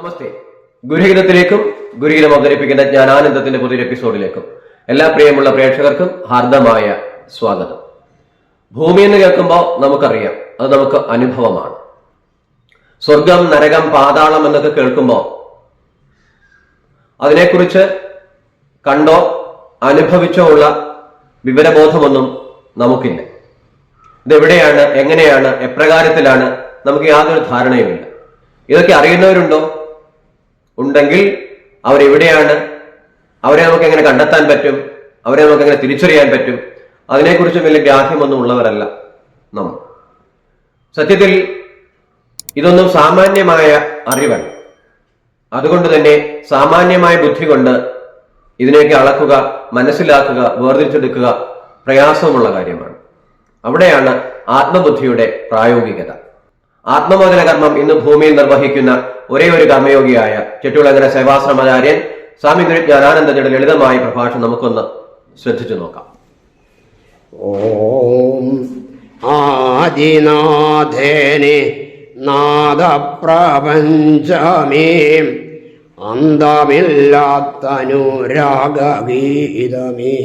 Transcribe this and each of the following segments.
നമസ്തേ. ഗുരുഹിതത്തിലേക്കും ഗുരുഹിതം അവതരിപ്പിക്കുന്ന ജ്ഞാനാനന്ദത്തിന്റെ പുതിയൊരു എപ്പിസോഡിലേക്കും എല്ലാ പ്രിയമുള്ള പ്രേക്ഷകർക്കും ഹാർദമായ സ്വാഗതം. ഭൂമി എന്ന് കേൾക്കുമ്പോൾ നമുക്കറിയാം അത് നമുക്ക് അനുഭവമാണ്. സ്വർഗം നരകം പാതാളം എന്നൊക്കെ കേൾക്കുമ്പോൾ അതിനെക്കുറിച്ച് കണ്ടോ അനുഭവിച്ചോ ഉള്ള വിവരബോധമൊന്നും നമുക്കില്ല. ഇതെവിടെയാണ് എങ്ങനെയാണ് എപ്രകാരത്തിലാണ് നമുക്ക് യാതൊരു ധാരണയുമില്ല. ഇതൊക്കെ അറിയുന്നവരുണ്ടോ? ഉണ്ടെങ്കിൽ അവരെവിടെയാണ്? അവരെ നമുക്ക് എങ്ങനെ കണ്ടെത്താൻ പറ്റും? അവരെ നമുക്ക് എങ്ങനെ തിരിച്ചറിയാൻ പറ്റും? അതിനെക്കുറിച്ച് വലിയ ഗ്രാഹ്യമൊന്നും ഉള്ളവരല്ല നമ്മൾ സത്യത്തിൽ ഇതൊന്നും സാമാന്യമായ അറിവല്ല. അതുകൊണ്ട് തന്നെ സാമാന്യമായ ബുദ്ധി കൊണ്ട് ഇതിനെയൊക്കെ അളക്കുക മനസ്സിലാക്കുക വേർതിരിച്ചെടുക്കുക പ്രയാസമുള്ള കാര്യമാണ്. അവിടെയാണ് ആത്മബുദ്ധിയുടെ പ്രായോഗികത. ആത്മമോചന കർമ്മം ഇന്ന് ഭൂമിയിൽ നിർവഹിക്കുന്ന ഒരേ ഒരു കർമ്മയോഗിയായ ചെട്ടുളങ്ങര സേവാശ്രമചാര്യൻ സ്വാമി ഗുരു ജ്ഞാനാനന്ദന്റെ ലളിതമായ പ്രഭാഷണം നമുക്കൊന്ന് ശ്രദ്ധിച്ചു നോക്കാം. ഓം ആദിനാഥേനെ നാദപ്രപഞ്ചമേ അന്തമില്ലാത്തനുരാഗീതമേ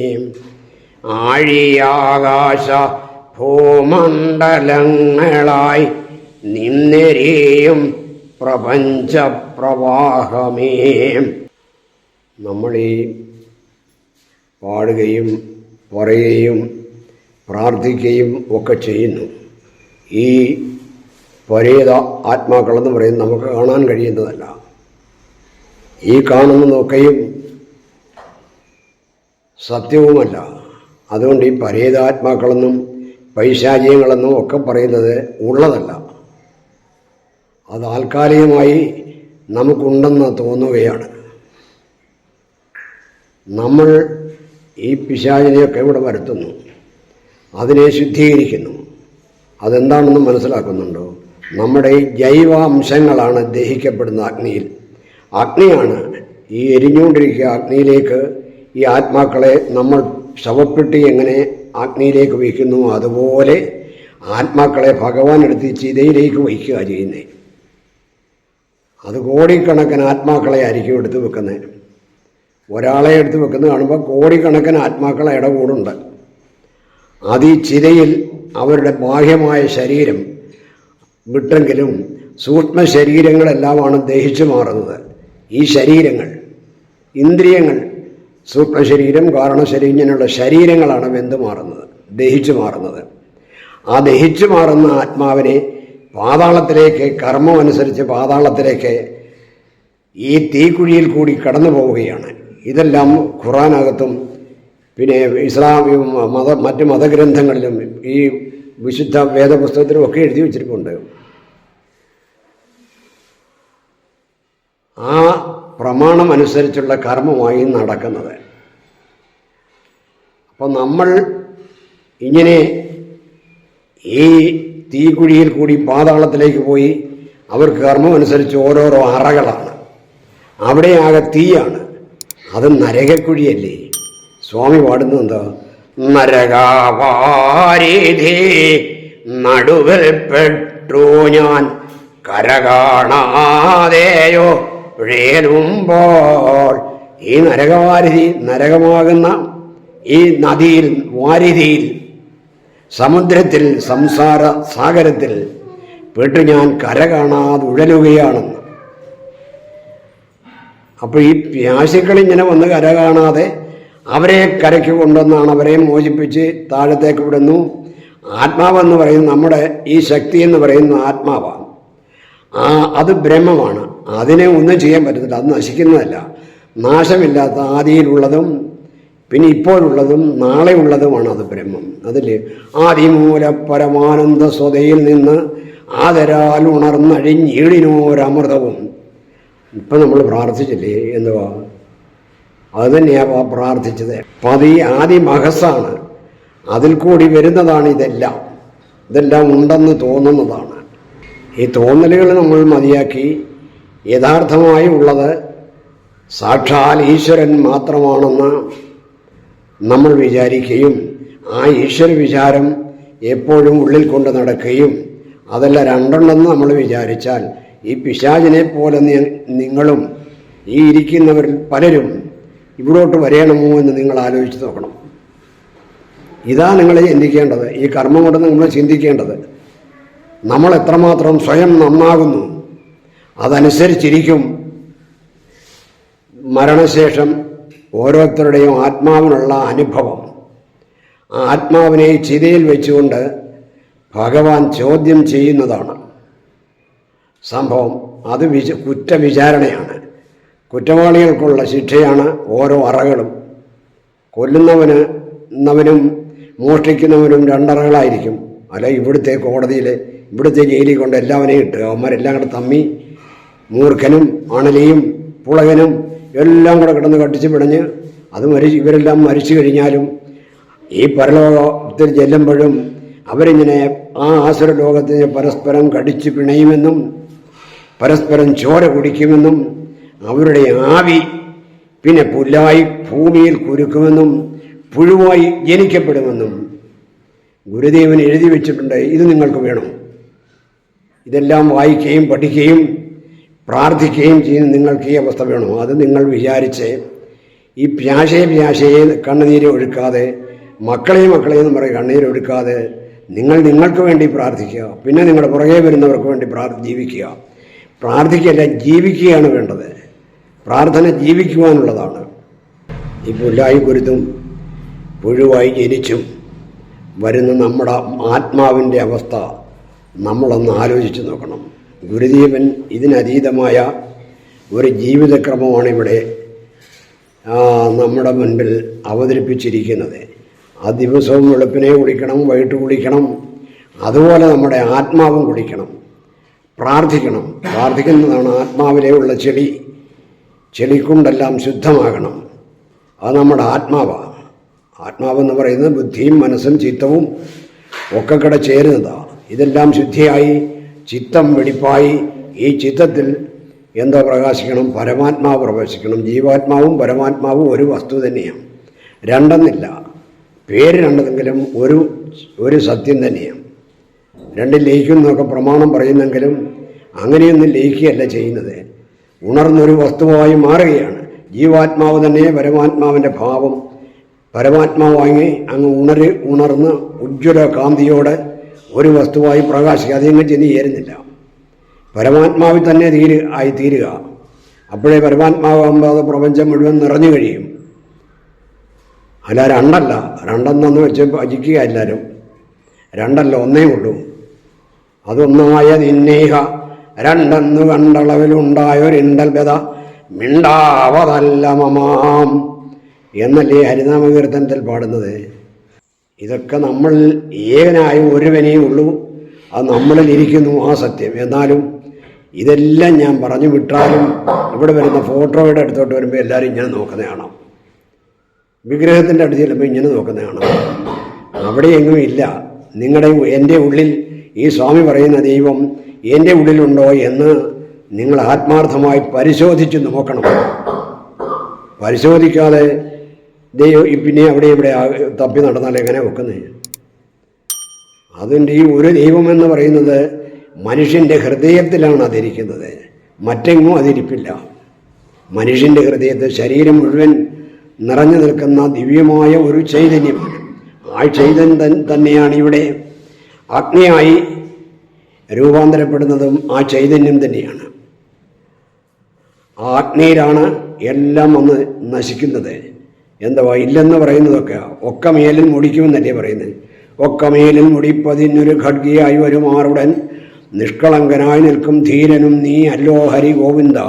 ആഴിയാകാശ ഭൂമണ്ഡലങ്ങളായി നിന്നെരിയും പ്രപഞ്ചപ്രവാഹമേ. നമ്മൾ ഈ പാടുകയും പറയുകയും പ്രാർത്ഥിക്കുകയും ഒക്കെ ചെയ്യുന്നു. ഈ പരേത ആത്മാക്കളെന്ന് പറയുന്നത് നമുക്ക് കാണാൻ കഴിയുന്നതല്ല. ഈ കാണുന്നതൊക്കെയും സത്യവുമല്ല. അതുകൊണ്ട് ഈ പരേതാത്മാക്കളെന്നും പൈശാചിയങ്ങളെന്നും ഒക്കെ പറയുന്നത് ഉള്ളതല്ല. അത് താൽക്കാലികമായി നമുക്കുണ്ടെന്ന് തോന്നുകയാണ്. നമ്മൾ ഈ പിശാചിനെയൊക്കെ ഇവിടെ വരുത്തുന്നു. അതിനെ ശുദ്ധീകരിക്കുന്നു. അതെന്താണെന്ന് മനസ്സിലാക്കുന്നുണ്ടോ? നമ്മുടെ ഈ ജൈവാംശങ്ങളാണ് ദഹിക്കപ്പെടുന്ന അഗ്നിയിൽ. അഗ്നിയാണ് ഈ എരിഞ്ഞുകൊണ്ടിരിക്കുക അഗ്നിയിലേക്ക് ഈ ആത്മാക്കളെ നമ്മൾ ശവപ്പെട്ടി എങ്ങനെ അഗ്നിയിലേക്ക് വയ്ക്കുന്നു അതുപോലെ ആത്മാക്കളെ ഭഗവാൻ എടുത്ത് ചിതയിലേക്ക് വയ്ക്കുക ചെയ്യുന്നത്. അത് കോടിക്കണക്കിന് ആത്മാക്കളെ ആയിരിക്കും എടുത്ത് വെക്കുന്നത് ഒരാളെ എടുത്ത് വെക്കുന്നത് കാണുമ്പോൾ കോടിക്കണക്കിന് ആത്മാക്കളെ ഇടകൂടുണ്ട്. അത് ഈ ചിരയിൽ അവരുടെ ബാഹ്യമായ ശരീരം വിട്ടെങ്കിലും സൂക്ഷ്മ ശരീരങ്ങളെല്ലാമാണ് ദഹിച്ചു മാറുന്നത്. ഈ ശരീരങ്ങൾ ഇന്ദ്രിയങ്ങൾ സൂക്ഷ്മ ശരീരം കാരണശരീരം ഇങ്ങനെയുള്ള ശരീരങ്ങളാണ് വെന്ത് മാറുന്നത് ദഹിച്ചു മാറുന്നത്. ആ ദഹിച്ചു മാറുന്ന ആത്മാവിനെ പാതാളത്തിലേക്ക് കർമ്മം അനുസരിച്ച് പാതാളത്തിലേക്ക് ഈ തീക്കുഴിയിൽ കൂടി കടന്നു പോവുകയാണ്. ഇതെല്ലാം ഖുറാനകത്തും പിന്നെ ഇസ്ലാമിക മത മറ്റ് മതഗ്രന്ഥങ്ങളിലും ഈ വിശുദ്ധ വേദപുസ്തകത്തിലും ഒക്കെ എഴുതി വച്ചിരിപ്പുണ്ട്. ആ പ്രമാണം അനുസരിച്ചുള്ള കർമ്മമായി നടക്കുന്നത്. അപ്പം നമ്മൾ ഇങ്ങനെ ഈ തീക്കുഴിയിൽ കൂടി പാതാളത്തിലേക്ക് പോയി അവർ കർമ്മം അനുസരിച്ച് ഓരോരോ അറകളാണ്. അവിടെയാകെ തീയാണ്. അത് നരകക്കുഴിയല്ലേ? സ്വാമി പാടുന്നത് എന്താ? നരകാവാരീധി നടുവിൽ പെട്ടു ഞാൻ കരകാണാതെയോ ഈ നരകവാരിധി നരകമാകുന്ന ഈ നദിയിൽ വാരിധിയിൽ സമുദ്രത്തിൽ സംസാര സാഗരത്തിൽ പെട്ട് ഞാൻ കര കാണാതെ ഉഴലുകയാണെന്ന് അപ്പോൾ ഈ വ്യാസികൾ ഇങ്ങനെ വന്ന് കര കാണാതെ അവരെ കരയ്ക്ക് കൊണ്ടുവന്നാണ് അവരെ മോചിപ്പിച്ച് താഴത്തേക്ക് വിടുന്നു. ആത്മാവെന്ന് പറയുന്ന നമ്മുടെ ഈ ശക്തി എന്ന് പറയുന്ന ആത്മാവാണ്. ആ അത് ബ്രഹ്മമാണ്. അതിനെ ഒന്നും ചെയ്യാൻ പറ്റത്തില്ല. അത് നശിക്കുന്നതല്ല. നാശമില്ലാത്ത ആദിയിലുള്ളതും പിന്നെ ഇപ്പോഴുള്ളതും നാളെ ഉള്ളതുമാണ് അത് ബ്രഹ്മം. അതിൽ ആദിമൂല പരമാനന്ദ സ്വതയിൽ നിന്ന് ആദരാൽ ഉണർന്നഴിഞ്ഞീടിനോരമൃതവും ഇപ്പം നമ്മൾ പ്രാർത്ഥിച്ചില്ലേ എന്തുവാ? അത് തന്നെയാണ് പ്രാർത്ഥിച്ചത്. പതി ആദി മഹസാണ് അതിൽ കൂടി വരുന്നതാണ് ഇതെല്ലാം. ഇതെല്ലാം ഉണ്ടെന്ന് തോന്നുന്നതാണ്. ഈ തോന്നലുകൾ നമ്മൾ മതിയാക്കി. യഥാർത്ഥമായി ഉള്ളത് സാക്ഷാൽ ഈശ്വരൻ മാത്രമാണെന്ന് നമ്മൾ വിചാരിക്കുകയും ആ ഈശ്വര വിചാരം എപ്പോഴും ഉള്ളിൽ കൊണ്ട് നടക്കുകയും അതല്ല രണ്ടെണ്ണെന്ന് നമ്മൾ വിചാരിച്ചാൽ ഈ പിശാചിനെ പോലെ നിങ്ങളും ഈ ഇരിക്കുന്നവരിൽ പലരും ഇവിടോട്ട് വരയണമോ എന്ന് നിങ്ങൾ ആലോചിച്ച് നോക്കണം. ഇതാ നിങ്ങൾ ചിന്തിക്കേണ്ടത്. ഈ കർമ്മം കൊണ്ട് നിങ്ങൾ ചിന്തിക്കേണ്ടത്. നമ്മൾ എത്രമാത്രം സ്വയം നന്നാകുന്നു. അതനുസരിച്ചിരിക്കും. മരണശേഷം ഓരോരുത്തരുടെയും ആത്മാവിനുള്ള അനുഭവം. ആത്മാവിനെ ചിതയിൽ വെച്ചുകൊണ്ട് ഭഗവാൻ ചോദ്യം ചെയ്യുന്നതാണ്. സംഭവം അത് വിച കുറ്റവിചാരണയാണ്. കുറ്റവാളികൾക്കുള്ള ശിക്ഷയാണ് ഓരോ അറകളും. കൊല്ലുന്നവന് ന്നവനും മോഷ്ടിക്കുന്നവനും രണ്ടറകളായിരിക്കും. അല്ല ഇവിടുത്തെ കോടതിയിൽ ഇവിടുത്തെ ജയിലിൽ കൊണ്ട് എല്ലാവരെയും ഇട്ട് അവന്മാരെല്ലാം കൂടെ തമ്മി മൂർഖനും അണലിയും പുളകനും എല്ലാം കൂടെ കിടന്ന് കട്ടിച്ച് പിടഞ്ഞ് അത് മരിച്ച് ഇവരെല്ലാം മരിച്ചു കഴിഞ്ഞാലും ഈ പരലോകത്തിൽ ചെല്ലുമ്പോഴും അവരിങ്ങനെ ആ ആസുര ലോകത്തിന് പരസ്പരം കടിച്ച് പിണയുമെന്നും പരസ്പരം ചോര കുടിക്കുമെന്നും അവരുടെ ആവി പിന്നെ പുല്ലായി ഭൂമിയിൽ കുരുക്കുമെന്നും പുഴുവായി ജനിക്കപ്പെടുമെന്നും ഗുരുദേവൻ എഴുതി വെച്ചിട്ടുണ്ട്. ഇത് നിങ്ങൾക്ക് വേണം. ഇതെല്ലാം വായിക്കുകയും പഠിക്കുകയും പ്രാർത്ഥിക്കുകയും ചെയ്യുന്ന നിങ്ങൾക്ക് ഈ അവസ്ഥ വേണോ? അത് നിങ്ങൾ വിചാരിച്ച് ഈ പ്യാശയെ പ്യാശയെ കണ്ണുനീര് ഒഴുക്കാതെ മക്കളെ മക്കളെ എന്ന് പറയും കണ്ണീര് ഒഴുക്കാതെ നിങ്ങൾ നിങ്ങൾക്ക് വേണ്ടി പ്രാർത്ഥിക്കുക. പിന്നെ നിങ്ങളുടെ പുറകെ വരുന്നവർക്ക് വേണ്ടി പ്രാർത്ഥി ജീവിക്കുക. പ്രാർത്ഥിക്കല്ല ജീവിക്കുകയാണ് വേണ്ടത്. പ്രാർത്ഥന ജീവിക്കുവാനുള്ളതാണ്. ഈ പുല്ലായി കുരുത്തും പുഴുവായി ജനിച്ചും വരുന്ന നമ്മുടെ ആത്മാവിന്റെ അവസ്ഥ നമ്മളൊന്ന് ആലോചിച്ച് നോക്കണം. ഗുരുദേവൻ ഇതിനതീതമായ ഒരു ജീവിതക്രമമാണ് ഇവിടെ നമ്മുടെ മുൻപിൽ അവതരിപ്പിച്ചിരിക്കുന്നത്. ആ ദിവസവും വെളുപ്പിനെ കുടിക്കണം വൈകിട്ട് കുടിക്കണം അതുപോലെ നമ്മുടെ ആത്മാവും കുടിക്കണം പ്രാർത്ഥിക്കണം. പ്രാർത്ഥിക്കുന്നതാണ് ആത്മാവിലെയുള്ള ചെളി. ചെളിക്കൊണ്ടെല്ലാം ശുദ്ധമാകണം. അത് നമ്മുടെ ആത്മാവാണ്. ആത്മാവെന്ന് പറയുന്നത് ബുദ്ധിയും മനസ്സും ചിത്തവും ഒക്കെ കൂടെ ചേരുന്നതാണ് ഇതെല്ലാം ശുദ്ധിയായി ചിത്തം വെടിപ്പായി. ഈ ചിത്തത്തിൽ എന്തോ പ്രകാശിക്കണം പരമാത്മാവ് പ്രവേശിക്കണം. ജീവാത്മാവും പരമാത്മാവും ഒരു വസ്തു തന്നെയാണ്. രണ്ടെന്നില്ല. പേര് രണ്ടെങ്കിലും ഒരു ഒരു സത്യം തന്നെയാണ്. രണ്ടിൽ ലയിക്കുന്നൊക്കെ പ്രമാണം പറയുന്നെങ്കിലും അങ്ങനെയൊന്നും ലയിക്കുകയല്ല ചെയ്യുന്നത്. ഉണർന്നൊരു വസ്തുവായി മാറുകയാണ്. ജീവാത്മാവ് തന്നെ പരമാത്മാവിന്റെ ഭാവം. പരമാത്മാവാങ്ങി അങ്ങ് ഉണര് ഉണർന്ന് ഉജ്ജ്വല കാന്തിയോടെ ഒരു വസ്തുവായി പ്രകാശിക്കുക അതിങ്ങനെ ചെന്ന് ചേരുന്നില്ല. പരമാത്മാവിൽ തന്നെ തീരു ആയി തീരുക അപ്പോഴേ പരമാത്മാവാകുമ്പോൾ അത് പ്രപഞ്ചം മുഴുവൻ നിറഞ്ഞു കഴിയും. അല്ല രണ്ടല്ല. രണ്ടെന്നു വെച്ച് ഭജിക്കുക എല്ലാവരും രണ്ടല്ല ഒന്നേ ഉള്ളൂ. അതൊന്നായ നിന്നേഹ. രണ്ടെന്നു വ്യത മിണ്ടാവതല്ല മമാം. എന്നല്ലേ ഹരിനാമകീർത്തനത്തിൽ പാടുന്നത്? ഇതൊക്കെ നമ്മൾ ഏകനായ ഒരുവനേ ഉള്ളൂ. അത് നമ്മളിൽ ഇരിക്കുന്നു ആ സത്യം. എന്നാലും ഇതെല്ലാം ഞാൻ പറഞ്ഞു വിട്ടാലും ഇവിടെ വരുന്ന ഫോട്ടോയുടെ അടുത്തോട്ട് വരുമ്പോൾ എല്ലാവരും ഇങ്ങനെ നോക്കുന്ന കാണാം. വിഗ്രഹത്തിന്റെ അടുത്ത് ചെല്ലുമ്പോൾ ഇങ്ങനെ നോക്കുന്ന കാണാം. അവിടെ എങ്ങും ഇല്ല. നിങ്ങളുടെ എന്റെ ഉള്ളിൽ ഈ സ്വാമി പറയുന്ന ദൈവം എന്റെ ഉള്ളിലുണ്ടോ എന്ന് നിങ്ങൾ ആത്മാർത്ഥമായി പരിശോധിച്ച് നോക്കണം. പരിശോധിക്കാതെ ദൈവം പിന്നെ അവിടെ ഇവിടെ തപ്പി നടന്നാൽ എങ്ങനെ വെക്കുന്നത് അതിന്റെ ഈ ഒരു ദൈവം എന്ന് പറയുന്നത് മനുഷ്യന്റെ ഹൃദയത്തിലാണ് അതിരിക്കുന്നത്. മറ്റെങ്ങും അതിരിപ്പില്ല. മനുഷ്യന്റെ ഹൃദയത്തിൽ ശരീരം മുഴുവൻ നിറഞ്ഞു നിൽക്കുന്ന ദിവ്യമായ ഒരു ചൈതന്യമാണ് ആ ചൈതന്യം തന്നെയാണ് ഇവിടെ അഗ്നിയായി രൂപാന്തരപ്പെടുന്നതും ആ ചൈതന്യം തന്നെയാണ്. ആ അഗ്നിയിലാണ് എല്ലാം ഒന്ന് നശിക്കുന്നത്. എന്തുവാ ഇല്ലെന്ന് പറയുന്നതൊക്കെ ഒക്കെ മേലിൽ മുടിക്കുമെന്നല്ലേ പറയുന്നത്. ഒക്കെ മേലിൽ മുടിപ്പതിനൊരു ഖഡ്ഗിയായി വരുമാറുടൻ നിഷ്കളങ്കനായി നിൽക്കും ധീരനും നീ അല്ലോ ഹരി ഗോവിന്ദ.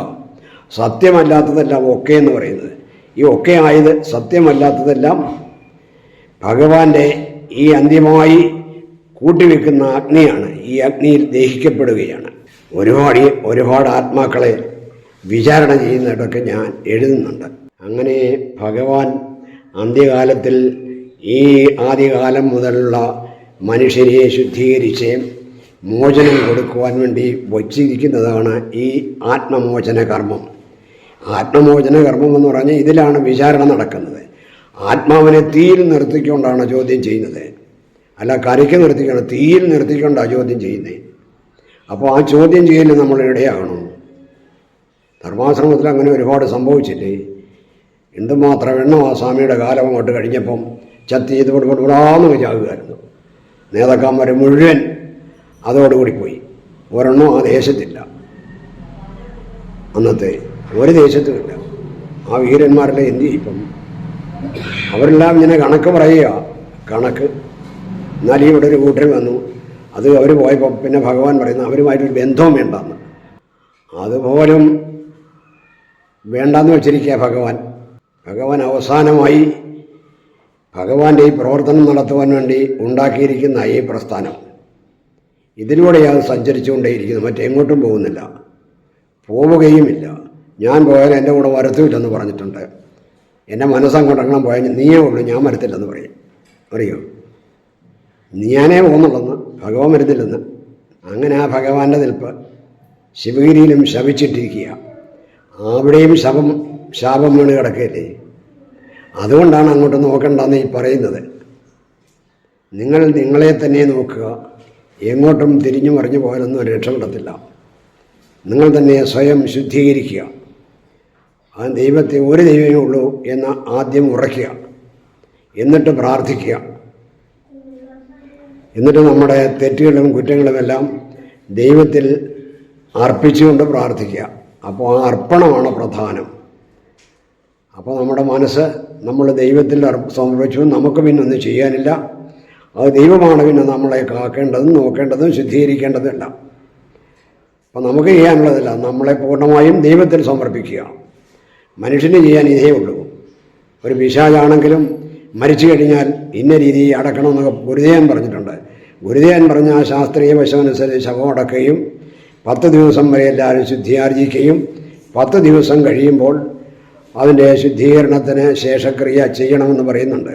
സത്യമല്ലാത്തതെല്ലാം ഒക്കെ എന്ന് പറയുന്നത്. ഈ ഒക്കെ ആയത് സത്യമല്ലാത്തതെല്ലാം ഭഗവാന്റെ ഈ അന്ത്യമായി കൂട്ടിവെക്കുന്ന അഗ്നിയാണ്. ഈ അഗ്നിയിൽ ദഹിക്കപ്പെടുകയാണ്. ഒരുപാട് ഒരുപാട് ആത്മാക്കളെ വിചാരണ ചെയ്യുന്നതൊക്കെ ഞാൻ എഴുതുന്നുണ്ട്. അങ്ങനെ ഭഗവാൻ അന്ത്യകാലത്തിൽ ഈ ആദ്യകാലം മുതലുള്ള മനുഷ്യരെ ശുദ്ധീകരിച്ച് മോചനം കൊടുക്കുവാൻ വേണ്ടി വച്ചിരിക്കുന്നതാണ് ഈ ആത്മമോചന കർമ്മം. ആത്മമോചന കർമ്മം എന്ന് പറഞ്ഞാൽ ഇതിലാണ് വിചാരണ നടക്കുന്നത്. ആത്മാവിനെ തീയിൽ നിർത്തിക്കൊണ്ടാണ് ചോദ്യം ചെയ്യുന്നത്. അല്ല കരയ്ക്ക് നിർത്തിക്കൊണ്ട് തീയിൽ നിർത്തിക്കൊണ്ടാണ് ചോദ്യം ചെയ്യുന്നത് അപ്പോൾ ആ ചോദ്യം ചെയ്യൽ നമ്മൾ ഇടയാകണം ധർമാശ്രമത്തിൽ അങ്ങനെ ഒരുപാട് സംഭവിച്ചില്ലേ? എന്തുമാത്രം എണ്ണം ആ സ്വാമിയുടെ കാലം അങ്ങോട്ട് കഴിഞ്ഞപ്പം ചത്തി ചെയ്ത് കൊടുക്കൊടുകൂടാന്ന് ചാകുകയായിരുന്നു നേതാക്കന്മാർ മുഴുവൻ അതോടുകൂടി പോയി. ഒരെണ്ണം ആ ദേശത്തില്ല. അന്നത്തെ ഒരു ദേശത്തുമില്ല ആ വീരന്മാരുടെ എന്ത് ഇപ്പം അവരെല്ലാം ഇങ്ങനെ കണക്ക് പറയുക. കണക്ക്. എന്നാൽ ഇവിടെ ഒരു കൂട്ടർ വന്നു. അത് അവർ പോയപ്പോൾ പിന്നെ ഭഗവാൻ പറയുന്നു അവരുമായിട്ടൊരു ബന്ധവും വേണ്ടെന്ന്. അതുപോലും വേണ്ടാന്ന് വെച്ചിരിക്കുക ഭഗവാൻ. ഭഗവാൻ അവസാനമായി ഭഗവാന്റെ ഈ പ്രവർത്തനം നടത്തുവാൻ വേണ്ടി ഉണ്ടാക്കിയിരിക്കുന്ന ഈ പ്രസ്ഥാനം. ഇതിലൂടെയാണ് സഞ്ചരിച്ചുകൊണ്ടേയിരിക്കുന്നത് മറ്റെങ്ങോട്ടും പോകുന്നില്ല. പോവുകയുമില്ല. ഞാൻ പോയാൽ എന്റെ കൂടെ വരത്തുമില്ലെന്ന് പറഞ്ഞിട്ടുണ്ട്. എന്റെ മനസ്സങ്ങോട്ടെങ്ങനെ പോയാൽ നീയേ ഉള്ളൂ ഞാൻ വരത്തില്ലെന്ന് പറയും. അറിയോ? ഞാനേ പോകുന്നുള്ളെന്ന് ഭഗവാൻ വരുന്നില്ലെന്ന്. അങ്ങനെ ആ ഭഗവാന്റെ നിൽപ്പ് ശിവഗിരിയിലും ശപിച്ചിട്ടിരിക്കുക അവിടെയും ശപം ശാപം വീണ് കിടക്കുകയല്ലേ അതുകൊണ്ടാണ് അങ്ങോട്ട് നോക്കണ്ടെന്ന് ഈ പറയുന്നത്. നിങ്ങൾ നിങ്ങളെ തന്നെ നോക്കുക. എങ്ങോട്ടും തിരിഞ്ഞു മറിഞ്ഞു പോകാനൊന്നും രക്ഷപ്പെടത്തില്ല നിങ്ങൾ തന്നെ സ്വയം ശുദ്ധീകരിക്കുക. ആ ദൈവത്തെ ഒരു ദൈവമേ ഉള്ളൂ എന്ന് ആദ്യം ഉറയ്ക്കുക. എന്നിട്ട് പ്രാർത്ഥിക്കുക. എന്നിട്ട് നമ്മുടെ തെറ്റുകളും കുറ്റങ്ങളുമെല്ലാം ദൈവത്തിൽ അർപ്പിച്ചുകൊണ്ട് പ്രാർത്ഥിക്കുക. അപ്പോൾ ആ അർപ്പണമാണ് പ്രധാനം. അപ്പോൾ നമ്മുടെ മനസ്സ് നമ്മൾ ദൈവത്തിൽ സമർപ്പിച്ചു. നമുക്ക് പിന്നെ ഒന്നും ചെയ്യാനില്ല. അത് ദൈവമാണ് പിന്നെ നമ്മളെ കാക്കേണ്ടതും നോക്കേണ്ടതും ശുദ്ധീകരിക്കേണ്ടതും അപ്പോൾ അപ്പം നമുക്ക് ചെയ്യാനുള്ളതല്ല നമ്മളെ പൂർണമായും ദൈവത്തിൽ സമർപ്പിക്കുക. മനുഷ്യന് ചെയ്യാൻ ഇതേ ഉള്ളൂ. ഒരു പിശാചാണെങ്കിലും മരിച്ചു കഴിഞ്ഞാൽ ഇന്ന രീതിയിൽ അടക്കണമെന്നൊക്കെ ഗുരുദേവൻ പറഞ്ഞിട്ടുണ്ട്. ഗുരുദേവൻ പറഞ്ഞ ആ ശാസ്ത്രീയ വശമനുസരിച്ച് ശവം അടക്കുകയും പത്ത് ദിവസം വരെ എല്ലാവരും ശുദ്ധിയാർജിക്കുകയും പത്ത് ദിവസം കഴിയുമ്പോൾ അതിന്റെ ശുദ്ധീകരണത്തിന് ശേഷക്രിയ ചെയ്യണമെന്ന് പറയുന്നുണ്ട്.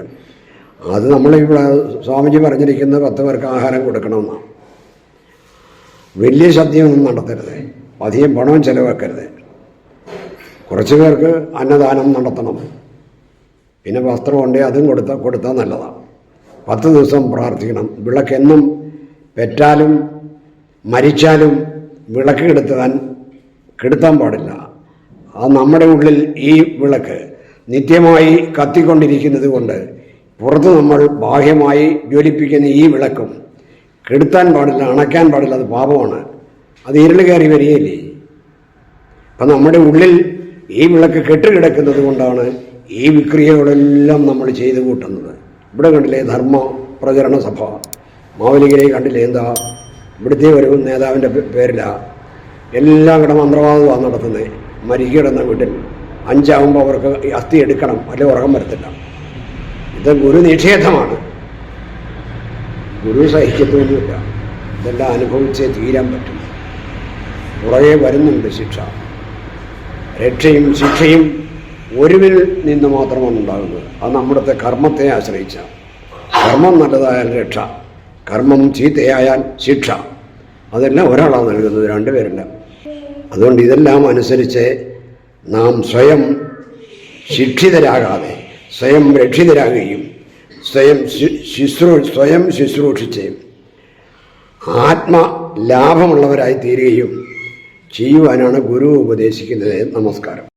അത് നമ്മളിവിടെ സ്വാമിജി പറഞ്ഞിരിക്കുന്നത് പത്ത് പേർക്ക് ആഹാരം കൊടുക്കണമെന്നാണ് വലിയ സദ്യയൊന്നും നടത്തരുത്. അധികം പണവും ചെലവാക്കരുത്. കുറച്ച് പേർക്ക് അന്നദാനം നടത്തണം. പിന്നെ വസ്ത്രമുണ്ടെങ്കിൽ അതും കൊടുത്താൽ കൊടുത്താൽ നല്ലതാണ് പത്ത് ദിവസം പ്രാർത്ഥിക്കണം. വിളക്കെന്നും പെറ്റാലും മരിച്ചാലും വിളക്ക് കെടുത്താൻ കെടുത്താൻ പാടില്ല. നമ്മുടെ ഉള്ളിൽ ഈ വിളക്ക് നിത്യമായി കത്തിക്കൊണ്ടിരിക്കുന്നത് കൊണ്ട് പുറത്ത് നമ്മൾ ബാഹ്യമായി ജ്വലിപ്പിക്കുന്ന ഈ വിളക്കും കെടുത്താൻ പാടില്ല അണയ്ക്കാൻ പാടില്ല അത് പാപമാണ്. അത് ഇരുൾ കയറി വരികയില്ലേ? അപ്പം നമ്മുടെ ഉള്ളിൽ ഈ വിളക്ക് കെട്ടുകിടക്കുന്നത് കൊണ്ടാണ് ഈ വിക്രിയകളെല്ലാം നമ്മൾ ചെയ്തു കൂട്ടുന്നത്. ഇവിടെ കണ്ടില്ലേ ധർമ്മ പ്രചരണ സഭ. മാവലികരെ കണ്ടില്ലേ എന്താ? ഇവിടുത്തെ ഒരു നേതാവിന്റെ പേരിലാണ് എല്ലാം കൂടെ മന്ത്രവാദമാണ് നടത്തുന്നത് മരിക്കിടുന്ന വീട്ടിൽ അഞ്ചാവുമ്പോൾ അവർക്ക് അസ്ഥി എടുക്കണം അല്ലെ ഉറക്കം വരത്തില്ല. ഇത് ഗുരു നിഷേധമാണ്. ഗുരു സഹിക്കത്തൊന്നുമില്ല. ഇതെല്ലാം അനുഭവിച്ചേ തീരാൻ പറ്റും. പുറകെ വരുന്നുണ്ട് ശിക്ഷ. രക്ഷയും ശിക്ഷയും ഒരുവിൽ നിന്ന് മാത്രമാണ് ഉണ്ടാകുന്നത്. അത് നമ്മുടെ കർമ്മത്തെ ആശ്രയിച്ച. കർമ്മം നല്ലതായാൽ രക്ഷ. കർമ്മം ചീത്തയായാൽ ശിക്ഷ. അതെല്ലാം ഒരാളാണ് നൽകുന്നത് രണ്ടുപേരല്ല. അതുകൊണ്ട് ഇതെല്ലാം അനുസരിച്ച് നാം സ്വയം ശിക്ഷിതരാകാതെ സ്വയം രക്ഷിതരാകുകയും സ്വയം ശുശ്രൂ സ്വയം ശുശ്രൂഷിച്ച് ആത്മലാഭമുള്ളവരായി തീരുകയും ചെയ്യുവാനാണ് ഗുരു ഉപദേശിക്കുന്നത്. നമസ്കാരം.